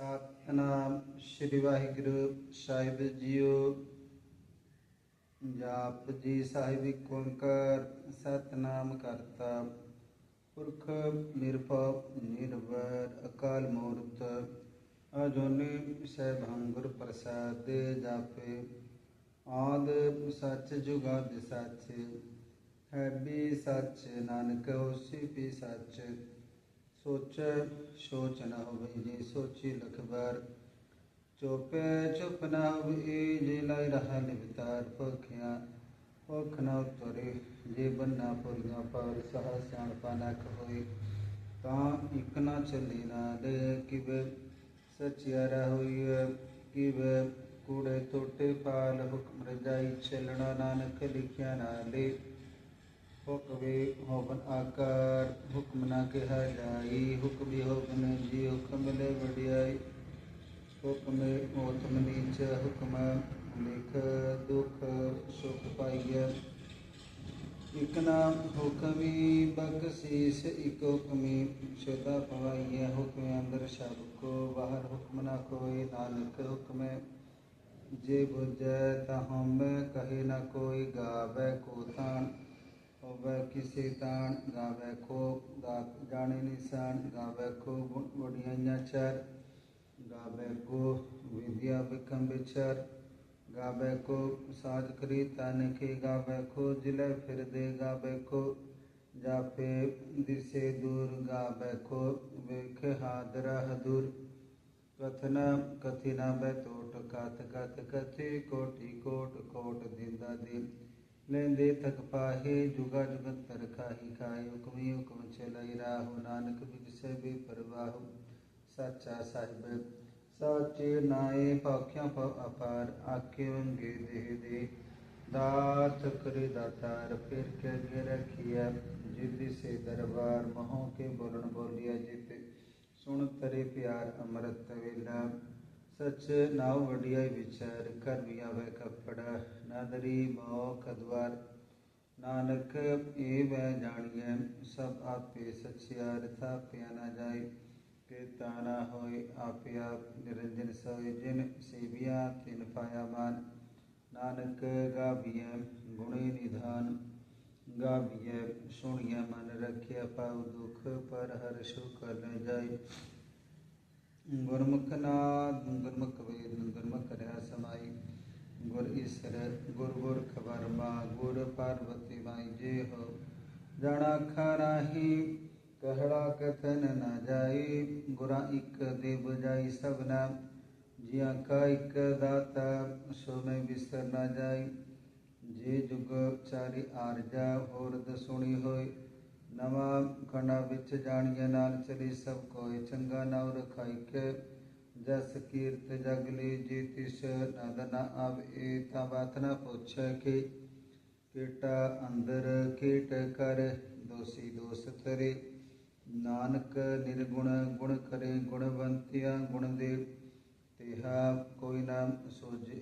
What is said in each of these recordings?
ਸਤਨਾਮ ਸ੍ਰੀ ਵਾਹਿਗੁਰੂ ਸਾਹਿਬ JIO ਜਾਪ ਜੀ ਸਾਹਿਬ ਏਕ ਓੰਕਾਰ ਸਤਨਾਮ ਕਰਤਾ ਪੁਰਖ ਨਿਰਭਉ ਨਿਰਵੈਰ ਅਕਾਲ ਮੂਰਤ ਅਜੋਨੀ ਸੈਭੰ ਗੁਰ ਪ੍ਰਸਾਦ ਜਾਪੇ ਆਦ ਸੱਚ ਜੁਗਾਦ ਸੱਚ ਹੈ ਵੀ ਸੱਚ ਨਾਨਕ ਹੋਸੀ ਵੀ ਸੱਚ ਸੋਚ ਸੋਚ ਨਾ ਹੋਵੇ ਜੇ ਸੋਚੀ ਲਖਬਾਰ ਚੋਪੇ ਚੁਪ ਨਾ ਹੋਵੇ ਜੇ ਲਾਇ ਰਹਾ ਨਿਵਤਾਰ ਪਖਿਆ ਪਖ ਨ ਉਤਰੇ ਜੇ ਬੰਨਾ ਪੁਰੀਆਂ ਪਾਰ ਸਹ ਸਿਆਣਪਾ ਨ ਹੋਏ ਤਾਂ ਇਕ ਨਾ ਚੱਲੇ ਨਾ ਦੇ ਕਿਵੇ ਸਚਿਆਰਾ ਹੋਈ ਕਿਵੇ ਕੂੜੇ ਟੋਟੇ ਪਾਲ ਹੁਕਮ ਰਜਾਈ ਚੱਲਣਾ ਨਾਨਕ ਲਿਖਿਆ ਨਾਲੇ हुक्मे होबन आकार, हुक्म ना कहा जाई हुक्म होबन जी हुक्म ले बढ़ियाई। हुक्म मोतम नीच, हुक्म लिख दुख, सुख पाइय। इक नाम हुक्मी बकशीस इक हुक्मी शुदा पवाइय हुक्म अंदर सबको, बाहर हुक्म ना कोई, नानक हुक्म जे बुझ तहम कहे ना कोई, गावे कोतान। किसितान गावे को गाने निशान गावे को गुड़ियाचर गावे को विद्या विकम्बिचर गावे को साज करी ताने के गावे को ज़िले फिर दे गावे को जापे दिसे दूर गावे को वेख हादरा दूर कथना, कथिना बै तोट कथ कथ कथि कोटि कोट कोट दिंदा दिल। ਕਥ ਕਥੀ ਲੈਂਦੇ ਥਕ ਪਾਹੇ, ਜੁਗਾ ਜੁਗੰਤਰ ਖਾਹੀ ਖਾਏ ਹੁਕਮੀ ਹੁਕਮ ਚਲਾਈ ਰਾਹੁ, ਨਾਨਕ ਬਿਗਸੇ ਵੀ ਪਰਵਾਹ, ਸੱਚਾ ਸਾਹਿਬ। ਸਾਚੇ ਨਾਏ ਪਾਖਿਆ ਪ ਅਪਾਰ ਆਕੇ ਵੰਗੇ ਦੇਹ ਦੇ। ਦਾਤ ਕਰੇ ਦਾਤਾਰ, ਫਿਰ ਕੇ ਅੱਗੇ ਰਖਿਆ ਜਿੱਦੀ ਸੇ ਦਰਬਾਰ, ਮਹੋਂ ਕੇ ਬੋਲਣ ਬੋਲਿਆ ਜਿਤ। ਸੁਣ ਤਰੇ ਪਿਆਰ ਅੰਮ੍ਰਿਤ ਵੇਲਾ। सच नाव वडिया विचार कर मिया वह कपड़ा, नादरी माओ कदवार। नानक, ए वह जानिए सब आपे सचियार था पिया ना जाए। के ताना होए, आपे आप निरंजन सोए, जिन सेविया तिन पाया मान। नानक गाभिय गुणे निधान। गाभिय सुनिय मन रखिय पाव दुख, पर हर सुख न जाय गुरमुखनाथ गुरमुख वेद गुरमुख रह समाई गुर ईश्वर गुर गुर खबर माँ गुर पार्वती माई जे हो जाना खारा ही कहड़ा कथन न जाई गुरा इक देव सब सबना। जिया का इक दाता सो में बिस्तर न जाई। जे जुग चारी आरजा होर दसुणी होई ਨਵਾਂ ਖੰਡਾ ਵਿੱਚ ਜਾਣੀਏ ਨਾਲ ਚਲੀ ਸਭ ਕੋਇ, ਚੰਗਾ ਨਾਉ ਰਖਾਈ ਕੇ ਜਸ ਕੀਰਤ ਜਗ ਲੀ ਜੀ ਤਿਸ ਨਦ ਨ ਆਵੇ, ਤਾ ਬਾਤ ਨ ਪੁੱਛੈ ਕਿ। ਕੀਟਾ ਅੰਦਰ ਕੀਟ ਕਰ, ਦੋਸੀ ਦੋਸ ਤਰੇ ਨਾਨਕ ਨਿਰਗੁਣ ਗੁਣ ਕਰੇ, ਗੁਣਵੰਤਿਆ ਗੁਣ ਦੇ। ਤਿਹਾ ਕੋਈ ਨਾ ਸੋਜੇ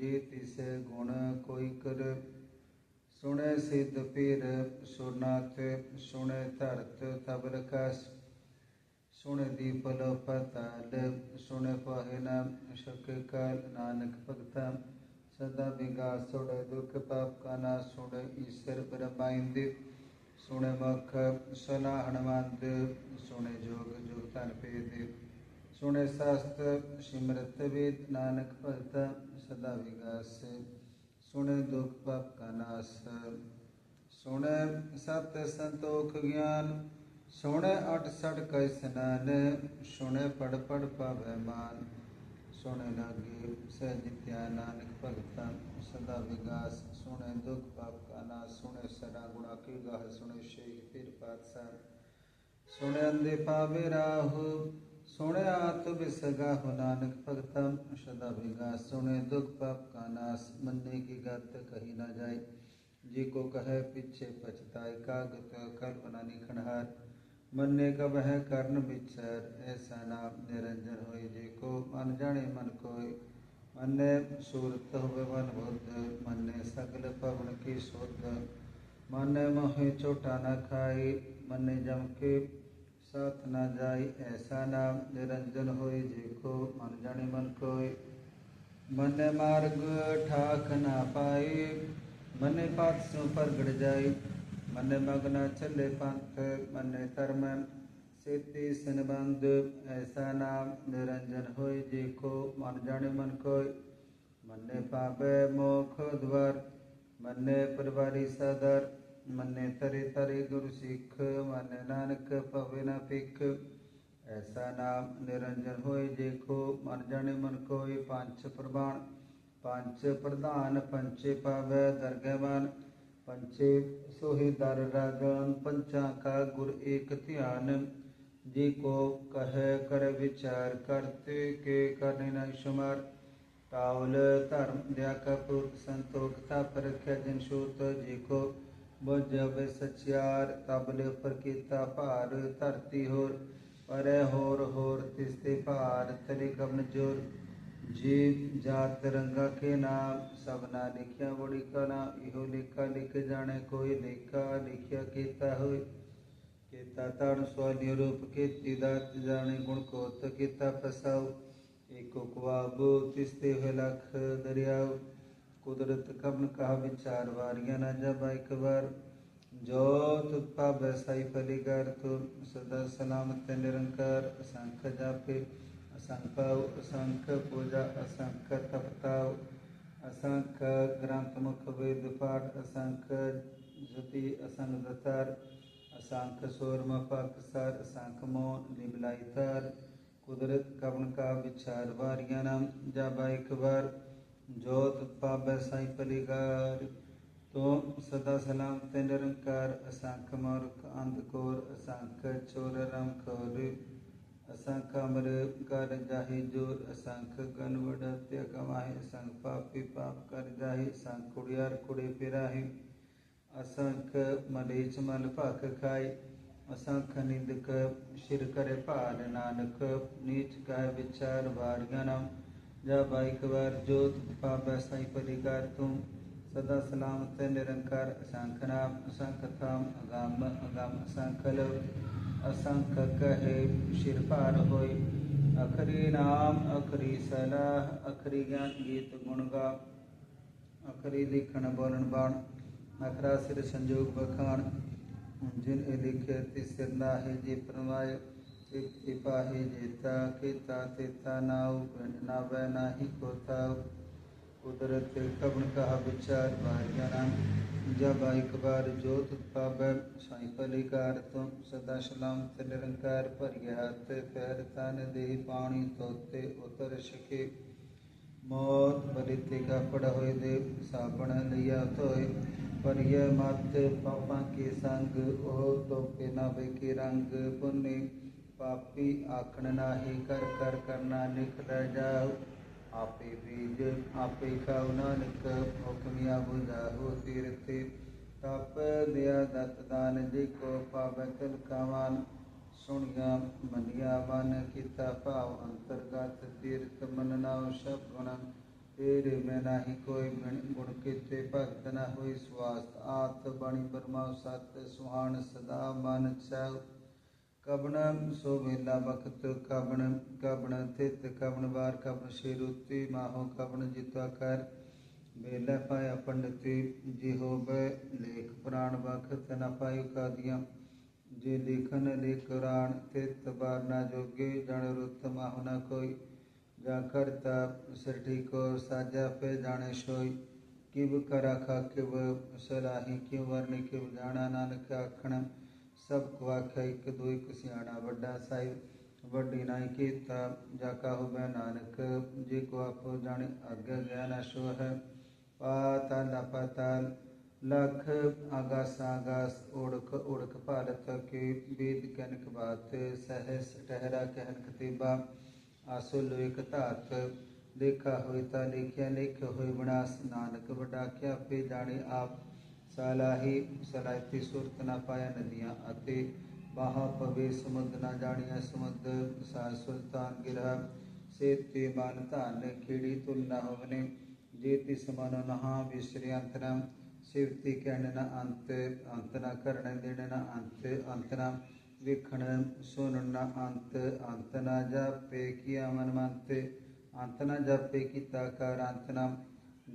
ਜੇ ਤਿਸ ਗੁਣ ਕੋਈ ਕਰ सुने सिद्ध पीर सुरनाथ सुने धरत तब कस सुने दीपल पताल सुन पहना शक काल नानक भगता सदा बिगा सुन दुख पाप का ना सुन ईश्वर ब्रह्माइंद सुने मख सना हनुमंत सुन जोग जोग तन भेद सुने शास्त्र सिमरत वेद नानक भक्ता सदा विगास सुन दुख पाप का नाश सुन सत्य संतोख ज्ञान सुन अठ सठ कै स्नान सुन पढ़ पड़ पाभमान सुन लागे सहज नानक भगतन सदा विगास सुने दुख पाप का नाश सुने सदा गुणा की गाह सुने शेख पीर पातशाह सुने अंधे पावे राहु सुने आत बिसगा हो नानक भगतम सदा भिगा सुने दुख पाप का नाश मन्ने की गत कही ना जाए जी को कहे पीछे पछताए कागत कल बनानी खंडहार मन्ने का वह कर्ण बिचर ऐसा नाम निरंजन हो जी को मन जाने मन कोय मन्ने सूरत हो मन बुद्ध मन्ने सकल पवन की शुद्ध मन मोहे चोटा न खाई मन जम के ਸਤ ਨਾ ਜਾਈ, ਐਸਾ ਨਾਮ ਨਿਰੰਜਨ ਹੋਈ ਜੇਕੋ ਮਨ ਜਾਣੇ ਮਨ ਕੋਇ ਮਨ ਮਾਰਗ ਠਾਕ ਨਾ ਪਾਈ ਮਨੇ ਪਾਤ ਸੋ ਪ੍ਰਗਟ ਜਾਈ ਮਨ ਮਗਨ ਚੱਲੇ ਪੰਥ, ਮਨੇ ਧਰਮ, ਸੇਤੀ ਸੰਬੰਧ, ਐਸਾ ਨਾਮ ਨਿਰੰਜਨ ਹੋਇ ਜੇ ਕੋ ਮਨ ਜਾਣੇ ਮਨ ਕੋਇ ਮਨੇ ਪਾਵੇ ਮੋਖ ਦਵਰ ਮਨੇ ਪਰਵਾਰੀ ਸਦਰ ਮੰਨੇ ਤਰੇ ਤਰੇ ਗੁਰੂ ਸਿੱਖ, ਮਨ ਨਾਨਕ ਭਵੇ ਨਾ ਪਿਖ ਐਸਾ ਨਾਮ ਨਿਰੰਜਨ ਹੋਏ ਜੇਖੋ ਮਨ ਜਾਣੇ ਮਨ ਕੋਇ ਪੰਜ ਪ੍ਰਮਾਣ ਪੰਜ ਪ੍ਰਧਾਨ ਪੰਚੇ ਪਾਵੈ ਦਰਗਹਿਵਾਨ ਪੰਚੇ ਸੋਹਿ ਦਰ ਰਾਗਨ ਪੰਚਾਂ ਕਾ ਗੁਰ ਏਕ ਧਿਆਨ। ਜੀ ਕੋ ਕਹੈ ਕਰ ਵਿਚਾਰ ਕਰਤੇ ਕੇ ਕਰਨੇ ਨ ਸ਼ੁਮਾਰ। ਤਾਉਲ ਧਰਮ ਦਿਆ ਕਪੁਰ ਸੰਤੋਖ ਥਾਪ ਰਖਿਆ ਜਨ ਸ਼ੂਤ ਜੀ ਕੋ ਬੁਝਬ ਸਚਿਆਰ ਤਬਲੇ ਉਪਰ ਕੀਤਾ ਭਾਰ, ਧਰਤੀ ਹੋਰ, ਪਰੈ ਹੋਰ ਹੋਰ ਤਿਸਤੇ ਭਾਰ ਤਲੇ ਕਵਨ ਜੋਰ। ਜੀ ਜਾਤ ਰੰਗਾ ਕੇ ਨਾਮ, ਸਭਨਾ ਲਿਖਿਆ ਬੜੀ ਕਲਾ ਇਹੋ ਲੇਖਾ ਲਿਖ ਜਾਣੇ, ਕੋਈ ਲੇਖਾ ਲਿਖਿਆ ਕੀਤਾ ਹੋਏ। ਕੀਤਾ ਤਣ ਸੋ ਨਿਰੂਪ ਕੀਤੀ ਦਾਤ ਜਾਣੇ, ਗੁਣ ਕੋਤ ਕੀਤਾ ਫਸਾਉ ਏਕੋ ਕੁਆਬੋ ਤਿਸਤੇ ਹੋਏ ਲਖ ਦਰਿਆਉ कुदरत कब कहा विचार, वारिया न जब एक बार। जो तुपा वैसाई फलिकार तो सदा सलामत निरंकार। असंख जापे, असंख असंख पूजा, असंख तपताव असंख ग्रंथ मुख वेद पाठ, असंख ज्योति, असंख दतार। असंख्य सार, असंख असंख्य निमलाई तार। कुदरत कवन का विचार, वारिया नाम जाबा एक बार। ਜੋਤ ਪਾਵੈ ਸਾਈ ਫਲੀਗਰ ਤੋ ਸਦਾ ਸਲਾਮ ਤੇ ਨਿਰੰਕਾਰ, ਅਸੰਖ ਮੂਰਖ ਅੰਧਕੋਰ ਅਸੰਖ ਚੋਰ, ਰਮ ਖੋਰ ਅਸੰਖ ਅਮਰ ਕਰ ਜਾਹੀ ਜੋਰ, ਅਸੰਖ ਗਨ ਵਡਤਿ ਕਮਾਹੀ ਅਸੰਖ ਪਾਪੀ ਪਾਪ ਕਰ ਜਾਹੀ, ਅਸੰਖ ਕੁੜਿਆਰ ਕੁੜੇ ਫਿਰਾਹੀ ਅਸੰਖ ਮਲੇਚ ਮਲ ਭਖ ਖਾਈ ਅਸੰਖ ਨਿੰਦਕ ਸ਼ਿਰ ਕਰੇ ਭਾਲ ਨਾਨਕ, ਨੀਚ ਕਾਇ ਵਿਚਾਰ ਵਾਰੀਆਂ ਨਾਮ। जब एक बार जोत पापा साई परिकार तुम सदा सलामत निरंकार असंख नाम असंख थाम अगाम अगाम असंख लव असंख कहे शिरपार होय ਅਖਰੀ ਨਾਮ, ਅਖਰੀ ਸਲਾਹ, ਅਖਰੀ ਗਿਆਨ ਗੀਤ ਗੁਣ ਗਾ। ਅਖਰੀ ਲਿਖਣ ਬੋਲਣ ਬਾਣ, ਅਖਰਾ ਸਿਰ ਸੰਜੋਗ ਬਖਾਨ ਜਿਨ ਇਹ ਲਿਖੇ ਤਿਸ ਸਿਰ ਨਾਹੇ ਜੇ ਪਰਮਾਇ ਇਪ ਇਪਾਹੀ ਜੇਤਾ ਕੀਤਾ ਤੇਤਾ ਨਾਉ ਨਾ ਵੈ ਨਾਹੀ ਕੋਤਾ ਕੁਦਰਤ ਕਬਨ ਕਹਾ ਵਿਚਾਰ ਵਾਰਿਆ ਨਾਮ ਜਬ ਇੱਕ ਬਾਰ ਜੋਤ ਪਾਵੈ, ਸਾਈ ਪਲਿਕਾਰ ਤੁਮ ਸਦਾ ਸਲਾਮ ਤੇ ਨਿਰੰਕਾਰ ਭਰਿਆ ਹੱਥ। ਪੈਰ ਤਨ ਦੇ ਪਾਣੀ ਤੋਤੇ ਉਤਰ ਸਕੇ। ਮੌਤ ਬਲਿਤੇ ਕਾਪੜ ਹੋਏ ਦੇ, ਸਾਬਣ ਲਿਆ ਧੋਏ। ਪਰਿਆ ਮਤ ਪਾਪਾਂ ਕੇ ਸੰਗ, ਉਹ ਤੋਪੇ ਨਾ ਵੇ ਰੰਗ। ਪੁੰਨੇ ਪਾਪੀ ਆਖਣ ਨਾਹੀ ਕਰ ਕਰ ਕਰਨਾ ਨਿਕਲ ਜਾਉ। ਆਪੇ ਬੀਜ ਆਪੇ ਖਾਉ ਨਾਨਕ ਹੁਕਮਿਆ ਬੁਝਾਹੋ ਤੀਰਥੇ ਤਪ ਦਿਆ ਦਤ ਦਾਨ ਜੀ ਕੋ ਪਾਵੈ ਤਿਲ ਕਾਵਾਨ ਸੁਣਿਆ ਮੰਨਿਆ ਮਨ ਕੀਤਾ ਭਾਵ ਅੰਤਰਗਤ ਤੀਰਥ ਮਨਨਾ ਸਭ ਤੇਰੇ ਮੈਂ ਨਾਹੀ ਕੋਈ ਬਿਨ ਗੁਣ ਕੀਤੇ ਭਗਤ ਨਾ ਹੋਈ ਸਵਾਸਤ ਆਤ ਬਾਣੀ ਪਰਮਾ ਸਤ ਸੁਹਾਣ ਸਦਾ ਮਨ ਚਾਉ ਕਬਣ ਸੋ ਵੇਲਾ ਵਕਤ ਕਬਣ ਕਬਣ ਤਿਤ ਕਬਣ ਵਾਰ ਕਬਣ ਸ਼ੇਰੁਤੀ ਮਾਹੋ ਕਬਣ ਜਿਤਵਾ ਕਰ। ਵੇਲਾ ਪਾਇਆ ਪੰਡਤੀ ਜੀ ਹੋਵੇ ਲੇਖ ਪ੍ਰਾਣ ਵਖਤ ਨ ਪਾਇਓ ਕਾਦੀਆਂ। ਜੇ ਲੇਖਨ ਲੇਖ ਕੁਰਾਨ ਤਿਤ ਬਾਰ ਨਾ ਜੋਗੇ, ਜਣ ਰੁੱਤ ਮਾਹੁ ਨ ਕੋਈ। ਜਾ ਕਰਤਾ ਸਰਟੀ ਕੋ ਸਾਜਾ ਪੇ ਜਾਣੇ ਸੋਈ। ਕਿਵ ਕਰਾ ਖਾ ਕਿਵ ਸਲਾਹੀ ਕਿਵ ਵਰਣ ਕਿਵ ਜਾਣਾ ਨਾਨਕ ਆਖਣ। ਸਭ ਕੋ ਆਖਿਆ ਇੱਕ ਦੋ ਇੱਕ ਸਿਆਣਾ ਵੱਡਾ ਸਾਹਿਬ ਵੱਡੀ ਨਾਈ ਕੀਤਾ ਜਾ ਕਾਹੂ ਬੈ ਨਾਨਕ ਜੇ ਕੋ ਆਪੋ ਜਾਣੇ ਅੱਗੇ ਗਿਆਨ ਅਸ਼ੋ ਹੈ ਪਾਤਾਲ ਪਾਤਾਲ ਲਖ ਆਗਾਸ ਆਗਾਸ ਓੜਕ ਓੜਕ ਭਾਰਤ ਕੇ ਵੇਦ ਕਨਕ ਬਾਤ ਸਹਸ ਟਹਿਰਾ ਕਹਿਨ ਕਤੀਬਾ ਆਸੋ ਲੋਇਕ ਧਾਤ ਦੇਖਾ ਹੋਇ ਤਾ ਲਿਖਿਆ ਲਿਖ ਹੋਇ ਵਿਨਾਸ਼ ਨਾਨਕ ਵੱਡਾ ਕਿਆ ਪੇ ਜਾਣੇ ਆਪ ਸਲਾਹੀ ਸਲਾਇਤੀ ਸੁਰਤ ਨਾ ਪਾਇਆ ਨਦੀਆਂ ਅਤੇ ਬਾਹਾ ਪਵੇ ਸਮੁੰਦ ਨਾ ਜਾਣੀਆ ਸਮੁੰਦ ਸਾ ਸੁਲਤਾਨ ਗਿਰਾ ਸੇਤੇ ਮਨ ਧਨ ਖੇੜੀ ਤੁਲ ਨਾ ਹੋਵਨੇ, ਜੇ ਤਿਸ ਨਹਾ ਵਿਸਰਿ ਅੰਤਰਮ ਸਿਵਤੀ ਕਹਿਣ ਨਾ ਅੰਤ ਅੰਤ ਨਾ ਕਰਨ ਦੇਣ ਨਾ ਅੰਤ ਅੰਤ ਨਾ ਵੇਖਣ ਸੁਣਨ ਨਾ ਅੰਤ ਅੰਤ ਨਾ ਜਾਪੇ ਕੀਆ ਮਨ ਮੰਤੇ, ਅੰਤ ਨਾ ਜਾਪੇ ਕੀਤਾ ਕਰ ਅੰਤ ਨਾ,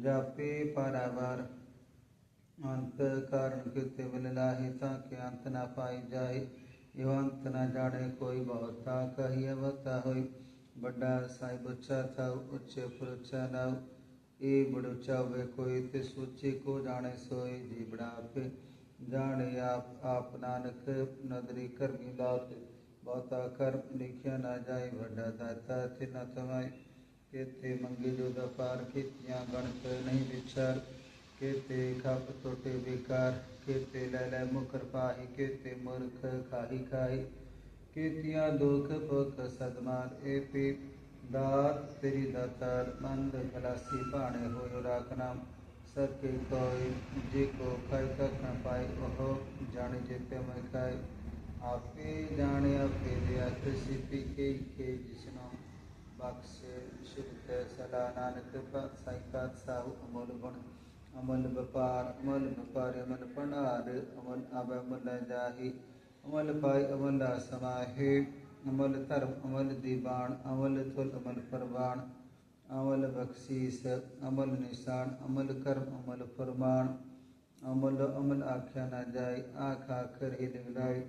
ਜਾਪੇ ਪਰਵਾਰ। અંત કારણ કીર્તિ વિલાહી તાકે અંત ના પાઈ જાય એવો અંત ના જાણે કોઈ બહુતા કહીએ વતા હોય ਵੱਡਾ ਸਾਹਿਬ ਉੱਚਾ ਥਾ ਉੱਚੇ ਪਰ ਉੱਚਾ ਇਹ ਬੜੁਚਾ ਹੋਵੇ ਕੋਈ ਤੇ ਸੋਚੇ ਕੋ ਜਾਣੇ ਸੋਏ ਜੀਵੜਾ ਆਪੇ ਜਾਣੇ ਆਪ ਆਪ ਨਾਨਕ ਨਦਰੀ ਕਰਮੀ ਦਾਤ ਬਹੁਤਾ ਕਰਮ ਲਿਖਿਆ ਨਾ ਜਾਏ, ਵੱਡਾ ਦਾਤਾ ਤੇ ਨਾ ਤਵਾਈ ਕਿਤੇ ਮੰਗੇ ਜੋ ਦਪਾਰ ਕੀਤੀਆਂ ਗਣਤ ਨਹੀਂ ਵਿਚਾਰ। केते खप तोटे बेकार केते लैलै मुखर पाही केते मूर्ख खाही खाही ਕੀਤੀਆਂ ਦੁਖ ਭੁਖ ਸਦਮਾਨ, ਏ ਪੀ ਦਾਤ ਤੇਰੀ ਦਾਤਾਰ, ਮੰਦ ਖਲਾਸੀ ਭਾਣੇ ਹੋਇ ਰਾਖਨਾ ਸਭ ਕੇ ਕੋਈ ਜੇ ਕੋ ਕਰ ਤਕ ਨ ਪਾਈ ਉਹ ਜਾਣੇ ਜਿਤੇ ਮੈਂ ਕਾਇ ਆਪੇ ਜਾਣੇ, ਆਪੇ ਦੇ ਅਤ ਸਿਪੀ ਕੇ ਕੇ ਜਿਸਨੋ ਬਖਸ਼ੇ ਸ਼ਿਵ ਤੇ ਸਦਾ। ਨਾਨਕ ਪਾਤਸ਼ਾਹ ਸਾਹੂ ਅਮੋਲ ਗੁਣ। अमल बपार अमल बपार अमल पनार अमल अब अमल जाहि अमल पाय अमल समाहे अमल तरम अमल दीवान अमल तुल अमल परवान अमल बख्शीस अमल निशान अमल कर्म अमल फरमान अमल अमल आख्या न जाए आख आखर हिल मिलाए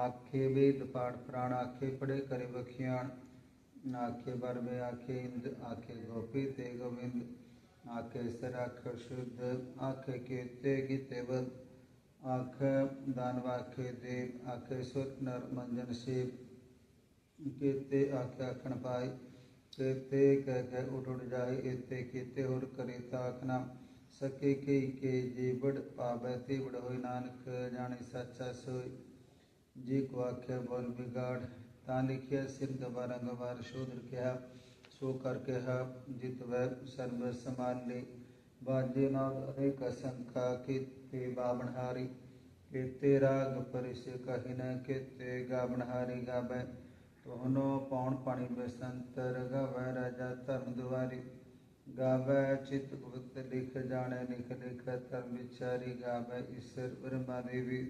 आखे वेद पाठ प्राण आखे पड़े करे बखियाण आखे बर में आखे इंद आखे गोपी ते गोविंद आख इस तरह आख शुद्ध, आख आँख कीर्ते गीतेवल आँख दानवाखे देव आँख नर मंजन शिव। कीर्ते आँख आखण पाई कीर्ते कह कह उठ उठ जाए इते कीते उड़ करे ताकना सके के के जीवड़ पावे तीवड़ होई नानक जाने सच्चा सोई जी को आखे बोल बिगाड़, ता लिखिया सिर गवार गवार शोधर क्या। ਸੋ ਕਰਕੇ ਕਿਹਾ, ਜਿਤ ਵੈ ਸਰਬ ਸਮਾਨ ਲਈ ਬਾਜੇ ਨਾਦ ਅਨੇਕ ਸੰਖਾ ਕੀਤੇ ਬਾਵਨਹਾਰੀ ਕੀਤੇ ਰਾਗ ਪਰਿਸ ਕਹਿਨ ਕੀਤੇ ਗਾਵਨਹਾਰੀ ਗਾਵੈ। ਤੋਹਨੋ ਪੌਣ ਪਾਣੀ ਬਸੰਤਰ ਗਾਵੈ, ਰਾਜਾ ਧਰਮ ਦੁਆਰੀ। ਗਾਵੈ ਚਿਤ ਗੁਪਤ ਲਿਖ ਜਾਣੈ, ਲਿਖ ਲਿਖ ਧਰਮ ਵਿਚਾਰੀ ਗਾਵੈ। ਈਸ਼ਰ ਬ੍ਰਹਮਾ ਦੇਵੀ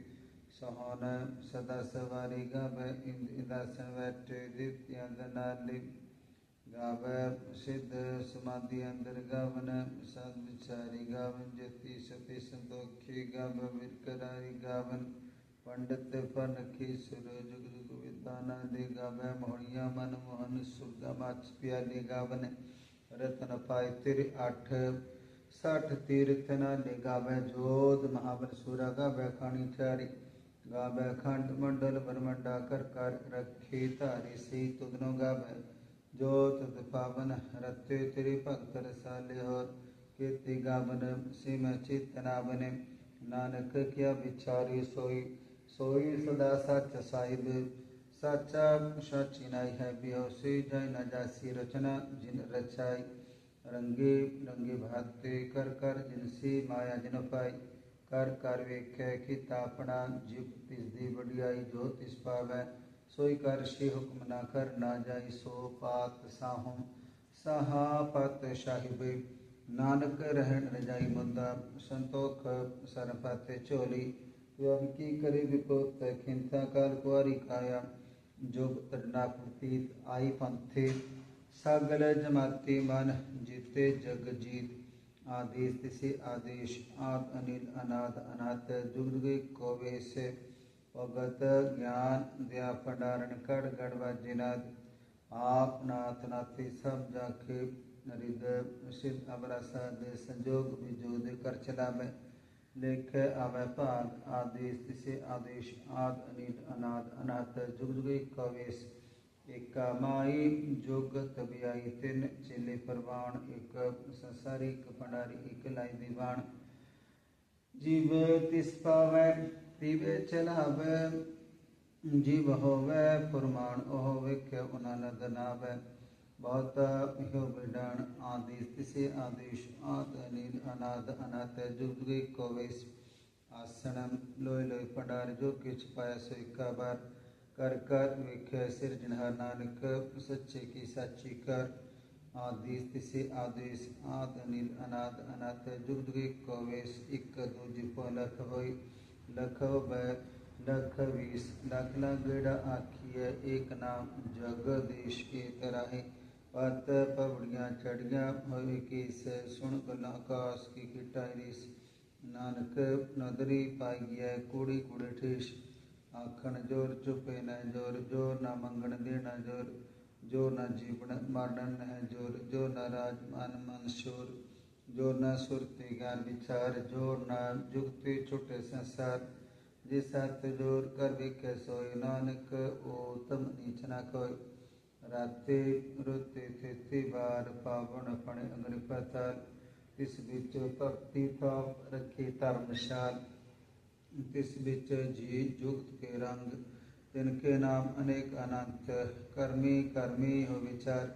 ਸਹਨ ਸਦਾ ਸਵਾਰੀ ਗਾਵੈ। ਇੰਦ ਇਦਾਸਨ ਵੈਟੇ ਦਿਤਿਆਂ ਦਨਾਲੀ गावै प्रसिद्ध समाधि अंदर गावन, साध विचारी गावन ज्योति सती संतोखी गाव विरकरारी गावन, पंडित फनखी सुरज कविताना दे गावै मोहनिया मन मोहन, सुरगा माच प्याली गावन, रत्न पाय तिर अठ सठ तीर्थ न ले गावे, जोध महाबल सूरा गावे खानी चारी गावै खंड मंडल ब्रह्मंडा कर कर रखी तारी, सी तुदनो गावै। जो तत्पावन रसाले हो कीर्ति गावन सिम चेतना बने नानक क्या विचारी सोई सोई सदा सच साहिब सचा सचिनाई है बिहोसी जय न जासी रचना जिन रचाई रंगे रंगे भाते कर कर जिनसी माया जिन पाई कर कर वेख कि अपना जीव तिस दी बढ़ियाई जो तिस पावै सोई कर शे हुक्म ना कर ना जाई सो पात साहों। सहा पत साहिब, नानक रहन न जाई मुंदा। संतोख सर सरपत चोली। एवं की करे विपोत, खिंता काल कुआरी काया। जोग तड़ना प्रतीत, आई पंथे। सागल जमाते मन, जीते जग जीत। आदेश तिसे आदेश आद अनिल अनाद अनाथ। जुग कोवे से भगत ज्ञान दया भंडारण कर गढ़वा जिनद आप नाथ नाथी सब जाके नरिद सिद्ध अबरासा दे संजोग विजोद कर चला में लेख अवय भाग आदेश तिसे आदेश आद अनिल अनाद अनाथ जुग जुग कवेश एक माई जुग तबियाई तिन चेले परवाण एक संसारी एक भंडारी एक लाई दीवान जीव तिस पावै पीवे चलावे जीव होवे फुरमान ओह विख उनानद नावे बहुत ह्यो आदि तिसे आदिश आद अनिल अनाद अनाथ जुगे कोविश आसनम लोय लोय पंडार जो किच पाया सो इक्का बार कर कर विख जिनहर नानक सच्चे की साची कर आदि तिसे आदिश आद अनिल अनाद अनाथ जुग जुगे कोवेश इक दूज पलख होई लखव बैत लख वीस दाखला गेड़ा आखिए, एक नाम जगदीश के तराहे पत पवड़िया चढ़िया भवे के से सुन आकाश की किटारिस नानक नदरी पाई है कूड़ी कूड़े ठेस। आखन ज़ोर चुपे न ज़ोर ज़ोर न मंगन देना ज़ोर। ज़ोर न जीवन मरण है ज़ोर ज़ोर न राजमान मन शोर। जो न सुरती ज्ञान विचार जो न जुगति छुटे संसार जिस हथ ज़ोर कर विखे सोई नानक ओतम नीच न कोई राति रुति तिथि बार पावन अपने अग्नि पताल तिस बिच भक्ति पाप रखी धर्मशाल तिस बिच जी जुगत के रंग तिनके नाम अनेक अनंत कर्मी कर्मी हो विचार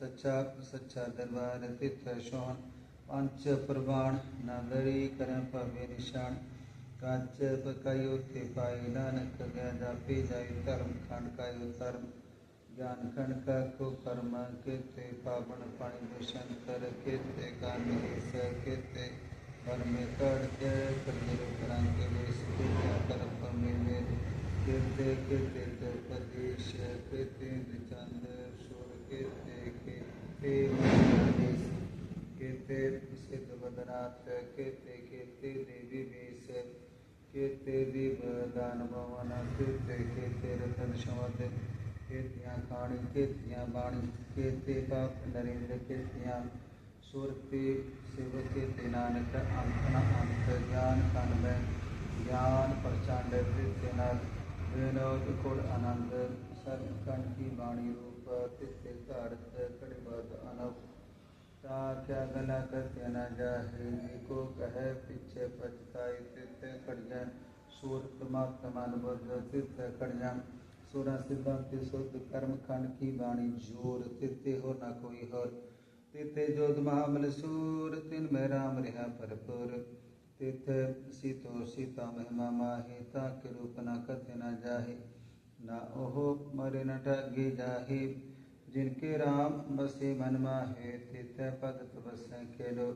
सच्चा सच्चा दरबार तिथ शोहन ਕੇ ਰੰਗ ਤਿਨ ਕੇ ਨਾਮ ਅਨੇਕ ਅਨੰਤ ਕਰਮੀ ਕਰਮੀ ਹੋ ਵਿਚਾਰ ਸੱਚਾ ਸੱਚਾ ਦਰਬਾਰ ਤਿਥ ਸੋਹਣ ਪੰਜ ਪ੍ਰਵਾਨ ਨਦਰੀ ਕਰਮ ਭਵੇ ਨਿਸ਼ਾਨ ਕੱਚ ਪਕਾਈ ਉਥੇ ਪਾਈ ਨਾਨਕ ਗਿਆ ਜਾਪੀ ਜਾਈ ਧਰਮ ਖੰਡ ਕਾਇ ਧਰਮ ਗਿਆਨ ਖੰਡ ਕਾ ਕੋ ਕਰਮ ਕੀਤੇ ਪਾਵਨ ਪਾਣੀ ਬਸ਼ੰਤਰ ਕੀਤੇ ਕਾਮੀ ਸ ਕੀਤੇ ਪਰਮੇ ਕੜ ਕੇ ਕਰੀਰ ਕਰਾਂਗੇ ਵੇਸ ਕੀਤੇ ਕਰਮ ਮਿਲੇ ਕੀਤੇ ਕੀਤੇ ਤੇ ਪਦੇਸ਼ ਕੀਤੇ ਚੰਦ ਸੁਰ ਕੀਤੇ ਕੀਤੇ ਮਨੇਸ ਕੀਤੇ ਸਿਧ ਬਦਨਾਤ ਕੀਤੇ ਕੀਤੇ ਦੇਵੀ ਵੇਸ ਕੀਤੇ केते सिद्धवदनाथ केते केते देवी वेश केते दीप दान भवन, केते केते रतन शवद केतिया कहानी केतिया बाणी, केते पाप नरेंद्र, केतिया सुरते शिव कहते नानक अंतना अंत, ज्ञान कान में ज्ञान प्रचांड कृत्यनाथ विनोद, कुल आनंद सर्वकण की बाणी रूप, तिथे अर्थ कड़िबद अनव ता क्या गला करते न जाहे, एको कहे, पीछे पछताए तीर्थ कड़िया सूर परमात्मा अनुबद्ध तीर्थ कड़िया सोना सिद्धांत शुद्ध कर्म खंड की वाणी ज़ोर तीर्थे हो ना कोई और तीर्थे जोध महामल सूर, तिन में राम रिहा भरपूर। तीर्थ सीतो सीता महिमा माहे, ताके रूप ना कथे न जाहे। ना ओहो मरे न टगे जाहे। जिनके राम बसे मन माहे, तित पद बसे केलो।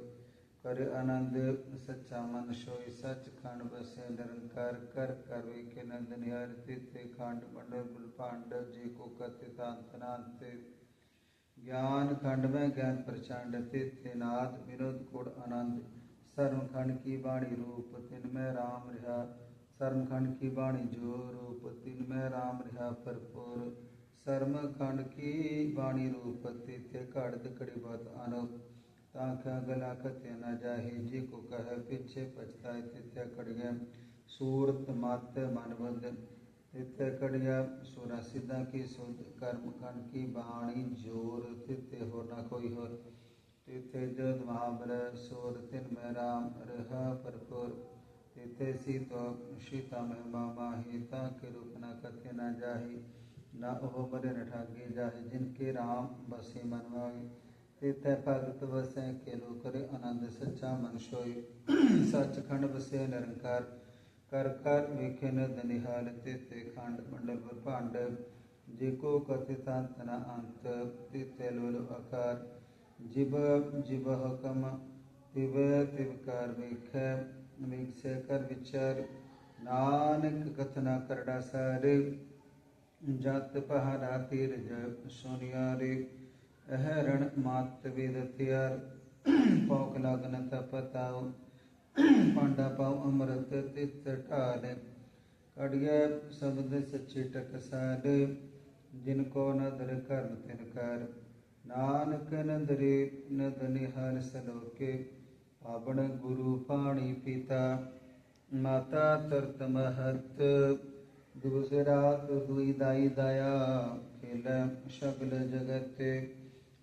कर आनंद, सच्चा मन सोई सच खंड बसे, निरंकार कर कर के नंद हर तित खंड मंडल गुल पांडव जी को कथित अंतनांत ज्ञान खंड में ज्ञान प्रचंड तिथ नाथ विनोद गुण आनंद। सर्वखंड की वाणी रूप, तिन में राम रिहा। सर्वखंड की वाणी जो रूप, तिन में राम रिहा भरपूर। शर्म खंड की बाणी रूप तिथे काढ़ कड़ी बहुत आरोप ताका गला कते न जाहि जी को कह पिछे पछताए तिथे कड़िया सूरत मात मनबद तिथे कड़िया सुरा सिद्धा की सुध कर्म खंड की बाणी ज़ोर तिथे हो न कोई हो तिथे जद महाबर सोर तिन मै राम रह परपुर तिथे सीतो सीता में मामा हिता के रूप न कथे न जाही ना ओहो बदन ठाके जाहे जिनके राम बसे मनवाए तेथे भगत वसै केलो करे आनंद सच्चा मन सोए सचखंड वसे निरंकार ਕਰ ਕਰ ਵੇਖੇ ਨਦ ਨਿਹਾਲ ਤਿਸੇ ਖੰਡ ਮੰਡਲ ਬ੍ਰਹਮੰਡ ਜੇ ਕੋ ਕਥਿ ਸੰਤ ਨ ਅੰਤ ਤਿਸੇ ਲੋਲ ਆਕਾਰ। ਜਿਬ ਜਿਬ ਹੁਕਮ, ਤਿਵ ਤਿਵ ਕਰ ਵੇਖੈ ਵੇਖੈ ਕਰ ਵਿਚਾਰ। ਨਾਨਕ ਕਥਨਾ ਕਰੜਾ ਸਾਰੇ ਜਤ ਪਹਾੜਾ ਤੀਰਜ ਸੁਨਿਆਰੇ ਅਹਰਣ ਮਾਤ ਵੇਦ ਤਿਆਰ। ਪੌਕ ਲਗਨ ਤਪਤਾਉ ਪਾਂਡਾ ਪਾਉ ਅੰਮ੍ਰਿਤ ਤਿਤ ਢਾਲ। ਕੜਿਆ ਸ਼ਬਦ ਸੱਚੇ ਟਕਸਾਲ, ਜਿਨ ਕੋ ਨਦਰ ਕਰਨ ਤਿਨ ਕਰ ਨਾਨਕ ਨੰਦਰੇ, ਨਦ ਨਿਹਾਲ ਸਲੋਕੇ, ਪਾਵਨ ਗੁਰੂ ਪਾਣੀ ਪਿਤਾ। ਮਾਤਾ ਤਰਤ ਮਹਤ ਦਿਵਸ ਰਾਤ ਦੁਈ ਦਾਈ ਦਇਆ, ਖੇਲ ਸ਼ਗਲ ਜਗਤ।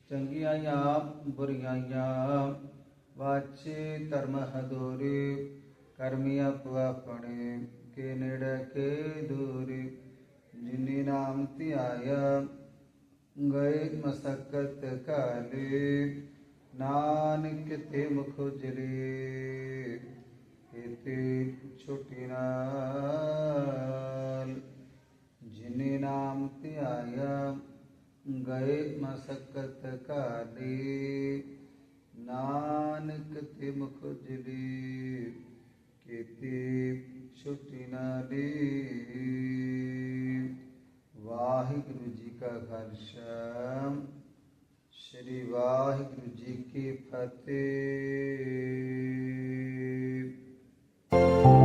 ਚੰਗਿਆਈਆਂ, ਬੁਰੀਆਈਆਂ, ਵਾਚੇ ਧਰਮ ਹਦੋਰੇ ਕਰਮੀ ਆਪੋ ਆਪਣੇ, ਕੇ ਨੇੜੇ, ਕੇ ਦੂਰੇ। ਜਿਨੀ ਨਾਮ ਧਿਆਇਆ, ਗਏ ਮਸਕਤ ਕਾਲੇ ਨਾਨਕ ਤੇ ਮੁਖ ਉਜਲੇ ਇਤੇ ਛੁਟੀ ਨਾਲ ਜਾਏ ਮਸਕਤ ਘਾਲੇ ਨਾਨਕ ਤੇ ਮੁਖ ਜਲੀ, ਕੀਤੀ ਛੁੱਟੀ ਨਾ ਲੀ। ਵਾਹਿਗੁਰੂ ਜੀ ਕਾ ਖਾਲਸਾ, ਸ੍ਰੀ ਵਾਹਿਗੁਰੂ ਜੀ ਕੀ ਫਤਿਹ।